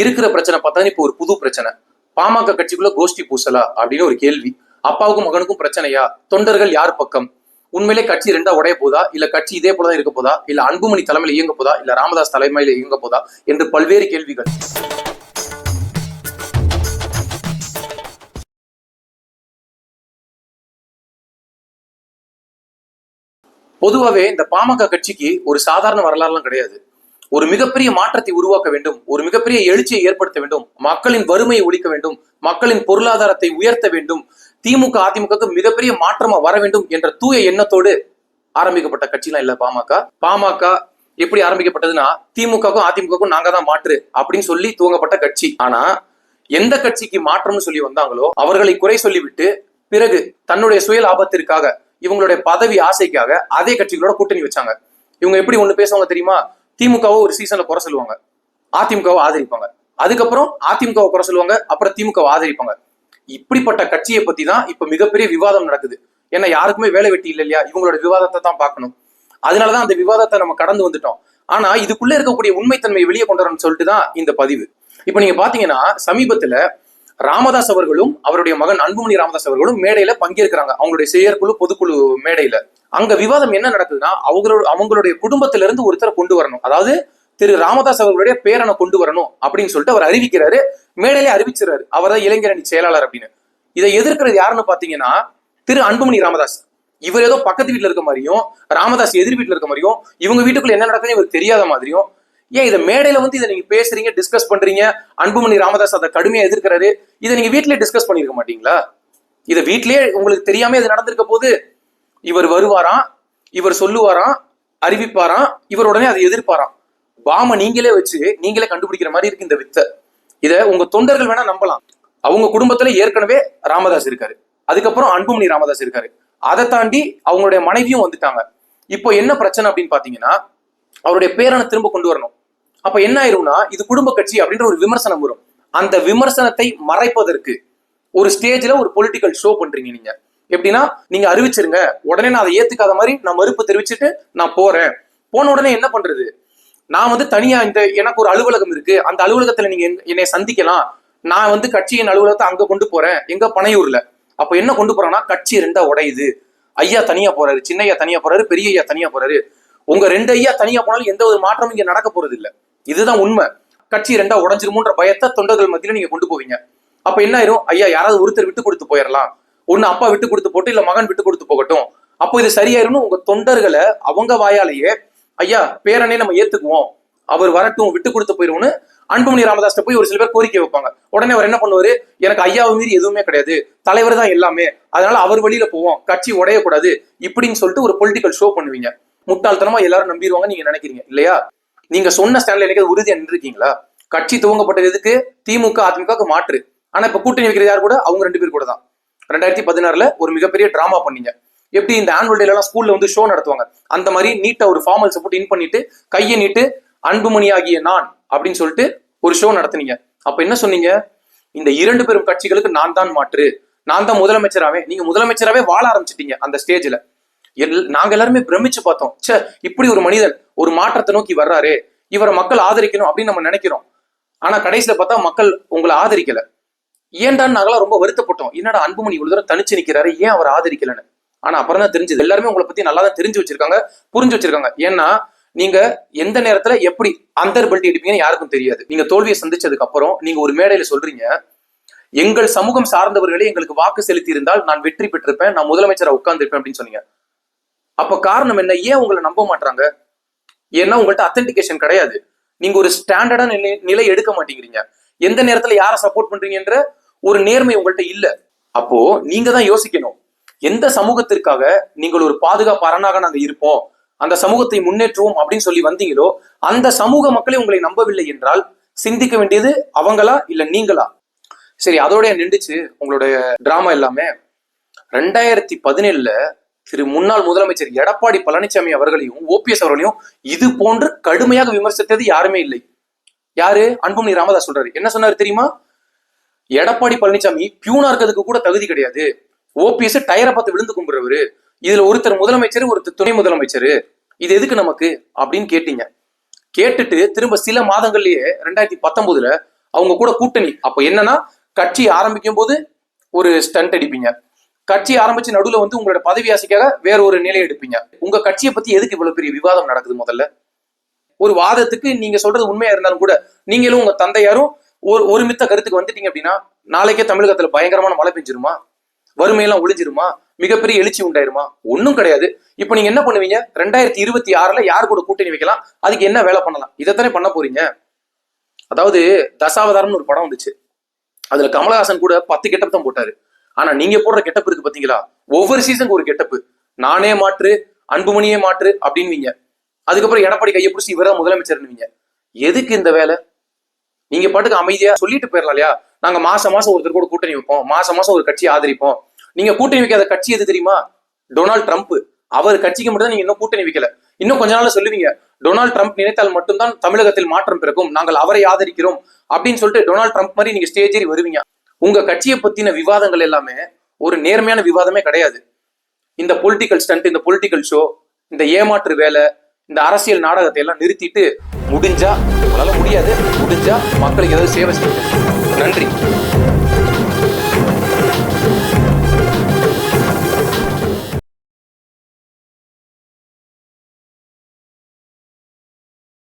இருக்கிற பிரச்சனை பார்த்தா இப்போ ஒரு புது பிரச்சனை. பாமக கட்சிக்குள்ள கோஷ்டி பூசலா அப்படின்னு ஒரு கேள்வி. அப்பாவுக்கும் மகனுக்கும் பிரச்சனையா? தொண்டர்கள் யார் பக்கம்? உண்மையிலே கட்சி ரெண்டா உடைய போதா? இல்ல கட்சி இதே போலதான் இருக்க போதா? இல்ல அன்புமணி தலைமையில இயங்க போதா? இல்ல ராமதாஸ் தலைமையில இயங்க போதா? என்று பல்வேறு கேள்விகள். பொதுவாகவே இந்த பாமக கட்சிக்கு ஒரு சாதாரண வரலாறுலாம் கிடையாது. ஒரு மிகப்பெரிய மாற்றத்தை உருவாக்க வேண்டும் ஒரு மிகப்பெரிய எழுச்சியை ஏற்படுத்த வேண்டும் மக்களின் வறுமையை ஒழிக்க வேண்டும் மக்களின் பொருளாதாரத்தை உயர்த்த வேண்டும் திமுக அதிமுகவுக்கு மிகப்பெரிய மாற்றமா வர வேண்டும் என்ற தூய எண்ணத்தோடு ஆரம்பிக்கப்பட்ட கட்சிலாம் இல்ல பாமக. பாமக எப்படி ஆரம்பிக்கப்பட்டதுன்னா திமுகவுக்கும் அதிமுகவுக்கும் நாங்க தான் மாற்று அப்படின்னு சொல்லி துவங்கப்பட்ட கட்சி. ஆனா எந்த கட்சிக்கு மாற்றம்னு சொல்லி வந்தாங்களோ அவர்களை குறை சொல்லிவிட்டு பிறகு தன்னுடைய சுய லாபத்திற்காக இவங்களுடைய பதவி ஆசைக்காக அதே கட்சிகளோட கூட்டணி வச்சாங்க. இவங்க எப்படி ஒண்ணு பேசுவாங்க தெரியுமா? திமுகவை ஒரு சீசன்ல குறை சொல்லுவாங்க. அதிமுகவை ஆதரிப்பாங்க. அதுக்கப்புறம் அதிமுகவை குறை சொல்லுவாங்க அப்புறம் திமுகவை ஆதரிப்பாங்க. இப்படிப்பட்ட கட்சியை பத்தி தான் இப்ப மிகப்பெரிய விவாதம் நடக்குது. ஏன்னா யாருக்குமே வேலை வெட்டி இல்லை இல்லையா? இவங்களோட விவாதத்தை தான் பார்க்கணும். அதனாலதான் அந்த விவாதத்தை நம்ம கடந்து வந்துட்டோம். ஆனா இதுக்குள்ள இருக்கக்கூடிய உண்மைத்தன்மையை வெளியே கொண்டு வரணும்னு சொல்லிட்டு தான் இந்த பதிவு. இப்ப நீங்க பாத்தீங்கன்னா சமீபத்துல ராமதாஸ் அவர்களும் அவருடைய மகன் அன்புமணி ராமதாஸ் அவர்களும் மேடையில பங்கேற்கிறாங்க. அவங்களுடைய செயற்குழு பொதுக்குழு மேடையில. அங்க விவாதம் என்ன நடக்குதுன்னா அவங்களோட அவங்களுடைய குடும்பத்திலிருந்து ஒருத்தரை கொண்டு வரணும். அதாவது திரு ராமதாஸ் அவர்களுடைய பேரனை கொண்டு வரணும் அப்படின்னு சொல்லிட்டு அவர் அறிவிக்கிறாரு. மேடையிலே அறிவிச்சிருக்காரு அவர் தான் இளைஞரணி செயலாளர் அப்படின்னு. இதை எதிர்க்கிறது யாருன்னு பாத்தீங்கன்னா திரு அன்புமணி ராமதாஸ். இவர் ஏதோ பக்கத்து வீட்டுல இருக்க மாதிரியும் ராமதாஸ் எதிர் வீட்டுல இருக்க மாதிரியும் இவங்க வீட்டுக்குள்ள என்ன நடக்குதுன்னு இவருக்கு தெரியாத மாதிரியும் ஏன் இதை மேடையில வந்து இதை நீங்க பேசுறீங்க டிஸ்கஸ் பண்றீங்க? அன்புமணி ராமதாஸ் அதை கடுமையா எதிர்க்கிறாரு. இதை நீங்க வீட்லயே டிஸ்கஸ் பண்ணிருக்க மாட்டீங்களா? இதை வீட்லயே உங்களுக்கு தெரியாம இது நடந்திருக்க போது இவர் வருவாராம் இவர் சொல்லுவாராம் அறிவிப்பாராம் இவர் உடனே அதை எதிர்ப்பாராம். பாம நீங்களே வச்சு நீங்களே கண்டுபிடிக்கிற மாதிரி இருக்கு இந்த வித்தை. இதை உங்க தொண்டர்கள் வேணா நம்பலாம். அவங்க குடும்பத்துல ஏற்கனவே ராமதாஸ் இருக்காரு. அதுக்கப்புறம் அன்புமணி ராமதாஸ் இருக்காரு. அதை தாண்டி அவங்களுடைய மனைவியும் வந்துட்டாங்க. இப்போ என்ன பிரச்சனை அப்படின்னு பாத்தீங்கன்னா அவருடைய பேரனை திரும்ப கொண்டு வரணும். அப்ப என்ன ஆயிரும்னா இது குடும்ப கட்சி அப்படின்ற ஒரு விமர்சனம் வரும். அந்த விமர்சனத்தை மறைப்பதற்கு ஒரு ஸ்டேஜ்ல ஒரு பொலிட்டிக்கல் ஷோ பண்றீங்க நீங்க. எப்படின்னா நீங்க அறிவிச்சிருங்க. உடனே நான் அதை ஏத்துக்காத மாதிரி நான் மறுப்பு தெரிவிச்சுட்டு நான் போறேன். போன உடனே என்ன பண்றது? நான் வந்து தனியா இந்த எனக்கு ஒரு அலுவலகம் இருக்கு. அந்த அலுவலகத்துல நீங்க என்னை சந்திக்கலாம். நான் வந்து கட்சியின் அலுவலகத்தை அங்க கொண்டு போறேன். எங்க பனையூர்ல. அப்ப என்ன கொண்டு போறேன்னா கட்சி ரெண்டா உடையுது. ஐயா தனியா போறாரு. சின்ன ஐயா தனியா போறாரு. பெரிய ஐயா தனியா போறாரு. உங்க ரெண்டு ஐயா தனியா போனாலும் எந்த ஒரு மாற்றமும் இங்க நடக்க போறது இல்லை இதுதான் உண்மை. கட்சி ரெண்டா உடஞ்சிருமோன்ற பயத்தை தொண்டர்கள் மத்தியில நீங்க கொண்டு போவீங்க. அப்ப என்ன ஆயிரும்? ஐயா யாராவது ஒருத்தர் விட்டு கொடுத்து போயிடலாம் ஒண்ணு அப்பா விட்டு கொடுத்து போட்டு இல்ல மகன் விட்டு கொடுத்து போகட்டும். அப்போ இது சரியாயிரும்னு உங்க தொண்டர்களை அவங்க வாயாலேயே ஐயா பேரனே நம்ம ஏத்துக்குவோம். அவர் வரட்டும் விட்டு கொடுத்து போயிருவோம்னு அன்புமணி ராமதாஸ்ட போய் ஒரு சில பேர் கோரிக்கை வைப்பாங்க. உடனே அவர் என்ன பண்ணுவாரு? எனக்கு ஐயாவை மீறி எதுவுமே கிடையாது. தலைவர் தான் எல்லாமே. அதனால அவர் வழியில போவோம். கட்சி உடையக்கூடாது. இப்படின்னு சொல்லிட்டு ஒரு பொலிட்டிக்கல் ஷோ பண்ணுவீங்க. முட்டாள்தனமா எல்லாரும் நம்பிடுவாங்க நீங்க நினைக்கிறீங்க. இல்லையா? நீங்க சொன்ன ஸ்டாண்ட்ல எனக்கு உறுதியா நின்றுருக்கீங்களா? கட்சி துவங்கப்பட்டது எதுக்கு? திமுக அதிமுக மாற்று. ஆனா இப்ப கூட்டணி வைக்கிறது யார் கூட? அவங்க ரெண்டு பேர் கூட தான். ரெண்டாயிரத்தி பதினாறுல ஒரு மிகப்பெரிய டிராமா பண்ணீங்க. எப்படி இந்த ஆனுவல் டேல எல்லாம் ஸ்கூல்ல வந்து ஷோ நடத்துவாங்க? அந்த மாதிரி நீட்டா ஒரு ஃபார்மல் போட்டு இன் பண்ணிட்டு கையை நீட்டு அன்புமணி ஆகிய நான் அப்படின்னு சொல்லிட்டு ஒரு ஷோ நடத்துனீங்க. அப்ப என்ன சொன்னீங்க? இந்த இரண்டு பெரும் கட்சிகளுக்கு நான் தான் மாற்று. நான் தான் முதலமைச்சராவே. நீங்க முதலமைச்சராவே வாழ ஆரம்பிச்சிட்டீங்க அந்த ஸ்டேஜ்ல நாங்க எல்லாருமே பிரமிச்சு பார்த்தோம். ச்சே இப்படி ஒரு மனிதன் ஒரு மாற்றத்தை நோக்கி வர்றாரு. இவரை மக்கள் ஆதரிக்கணும் அப்படின்னு நம்ம நினைக்கிறோம். ஆனா கடைசியில பார்த்தா மக்கள் உங்களை ஆதரிக்கல. ஏன்டான்னு நாங்களாம் ரொம்ப வருத்தப்பட்டோம். என்னடா அன்புமணி இவ்வளவு தூரம் தனிச்சு நிக்கிறாரு? ஏன் அவர் ஆதரிக்கலன்னு? ஆனா அப்புறம் தான் தெரிஞ்சது. எல்லாருமே உங்களை பத்தி நல்லா தான் தெரிஞ்சு வச்சிருக்காங்க புரிஞ்சு வச்சிருக்காங்க. ஏன்னா நீங்க எந்த நேரத்துல எப்படி அந்தர் பெல்ட் எடுப்பீங்கன்னு யாருக்கும் தெரியாது. நீங்க தோல்வியை சந்திச்சதுக்கு அப்புறம் நீங்க ஒரு மேடையில சொல்றீங்க எங்கள் சமூகம் சார்ந்தவர்களே எங்களுக்கு வாக்கு செலுத்தி இருந்தால் நான் வெற்றி பெற்றிருப்பேன் நான் முதலமைச்சரை உட்கார்ந்திருப்பேன் அப்படின்னு சொன்னீங்க. அப்ப காரணம் என்ன? ஏன் உங்களை நம்ப மாட்டாங்க ஏன்னா உங்கள்ட்ட அத்தன்டிகேஷன் கிடையாது. நீங்க ஒரு ஸ்டாண்டர்டான நிலை நிலை எடுக்க மாட்டேங்கிறீங்க. எந்த நேரத்துல யாரை சப்போர்ட் பண்றீங்கன்ற ஒரு நேர்மை உங்கள்ட்ட இல்ல. அப்போ நீங்க தான் யோசிக்கணும். எந்த சமூகத்திற்காக நீங்கள் ஒரு பாதுகாப்பு அரணாக நாங்க இருப்போம்? அந்த சமூகத்தை முன்னேற்றுவோம் அப்படின்னு சொல்லி வந்தீங்களோ அந்த சமூக மக்களே உங்களை நம்பவில்லை என்றால் சிந்திக்க வேண்டியது அவங்களா இல்ல நீங்களா? சரி அதோடய நின்றுச்சு உங்களுடைய டிராமா எல்லாமே. ரெண்டாயிரத்தி பதினேழுல திரு முன்னாள் முதலமைச்சர் எடப்பாடி பழனிசாமி அவர்களையும் ஓபிஎஸ் அவர்களையும் இது போன்று கடுமையாக விமர்சித்தது யாருமே இல்லை. யாரு? அன்புமணி ராமதாஸ் சொல்றாரு. என்ன சொன்னாரு தெரியுமா? எடப்பாடி பழனிசாமி பியூனா இருக்கிறதுக்கு கூட தகுதி கிடையாது. ஓபிஎஸ் டயரை பார்த்து விழுந்து கும்பிடுறவரு. இதுல ஒருத்தர் முதலமைச்சர் ஒருத்தர் துணை முதலமைச்சர். இது எதுக்கு நமக்கு? அப்படின்னு கேட்டீங்க. கேட்டுட்டு திரும்ப சில மாதங்கள்லயே ரெண்டாயிரத்தி பத்தொன்பதுல அவங்க கூட கூட்டணி. அப்ப என்னன்னா கட்சி ஆரம்பிக்கும் போது ஒரு ஸ்டண்ட் அடிப்பீங்க. கட்சி ஆரம்பிச்சு நடுவில் வந்து உங்களோட பதவி ஆசைக்காக வேற ஒரு நிலை எடுப்பீங்க. உங்க கட்சியை பத்தி எதுக்கு இவ்வளவு பெரிய விவாதம் நடக்குது முதல்ல? ஒரு வாதத்துக்கு நீங்க சொல்றது உண்மையா இருந்தாலும் கூட நீங்களும் உங்க தந்தையாரும் ஒரு ஒருமித்த கருத்துக்கு வந்துட்டீங்க அப்படின்னா நாளைக்கே தமிழகத்துல பயங்கரமான மழை பெஞ்சிருமா? வறுமையெல்லாம் ஒளிஞ்சிருமா மிகப்பெரிய எழுச்சி உண்டாயிருமா? ஒன்றும் கிடையாது. இப்போ நீங்க என்ன பண்ணுவீங்க? ரெண்டாயிரத்தி இருபத்தி ஆறுல யார் கூட கூட்டணி வைக்கலாம்? அதுக்கு என்ன வேலை பண்ணலாம்? இதைத்தானே பண்ண போறீங்க? அதாவது தசாவதாரம்னு ஒரு படம் வந்துச்சு. அதுல கமலஹாசன் கூட பத்து கெட்டப் தான் போட்டாரு. ஆனா நீங்க போடுற கெட்டப் இருக்கு பாத்தீங்களா? ஒவ்வொரு சீசனுக்கு ஒரு கெட்டப்பு. நானே மாற்று அன்புமணியே மாற்று அப்படின்வீங்க. அதுக்கப்புறம் எடப்பாடி கையை பிடிச்சி இவரா முதலமைச்சர்னுவீங்க எதுக்கு இந்த வேலை? நீங்க பாட்டுக்கு அமைதியா சொல்லிட்டு போயிடலாம் இல்லையா? நாங்க மாசம் மாசம் ஒருத்தர் கூட கூட்டணி வைப்போம். மாசம் மாசம் ஒரு கட்சி ஆதரிப்போம். நீங்க கூட்டணி வைக்காத கட்சி எது தெரியுமா? Donald Trump. அவர் கட்சிக்கு மட்டும் தான் நீங்க இன்னும் கூட்டணி வைக்கல. இன்னும் கொஞ்ச நாள் சொல்லுவீங்க டொனால்ட் ட்ரம்ப் நினைத்தால் மட்டும்தான் தமிழகத்தில் மாற்றம் பிறக்கும் நாங்கள் அவரை ஆதரிக்கிறோம். அப்படின்னு சொல்லிட்டு டொனால்ட் ட்ரம்ப் மாதிரி நீங்க ஸ்டேஜ் ஏறி வருவீங்க. உங்க கட்சியை பத்தின விவாதங்கள் எல்லாமே ஒரு நேர்மையான விவாதமே கிடையாது. இந்த பொலிட்டிக்கல் ஸ்டண்ட் இந்த பொலிட்டிக்கல் ஷோ இந்த ஏமாற்று வேலை இந்த அரசியல் நாடகத்தை எல்லாம் நிறுத்திட்டு முடிஞ்சா உங்களால முடியாது முடிஞ்சா மக்களுக்கு ஏதாவது சேவை செய்யுங்க. நன்றி.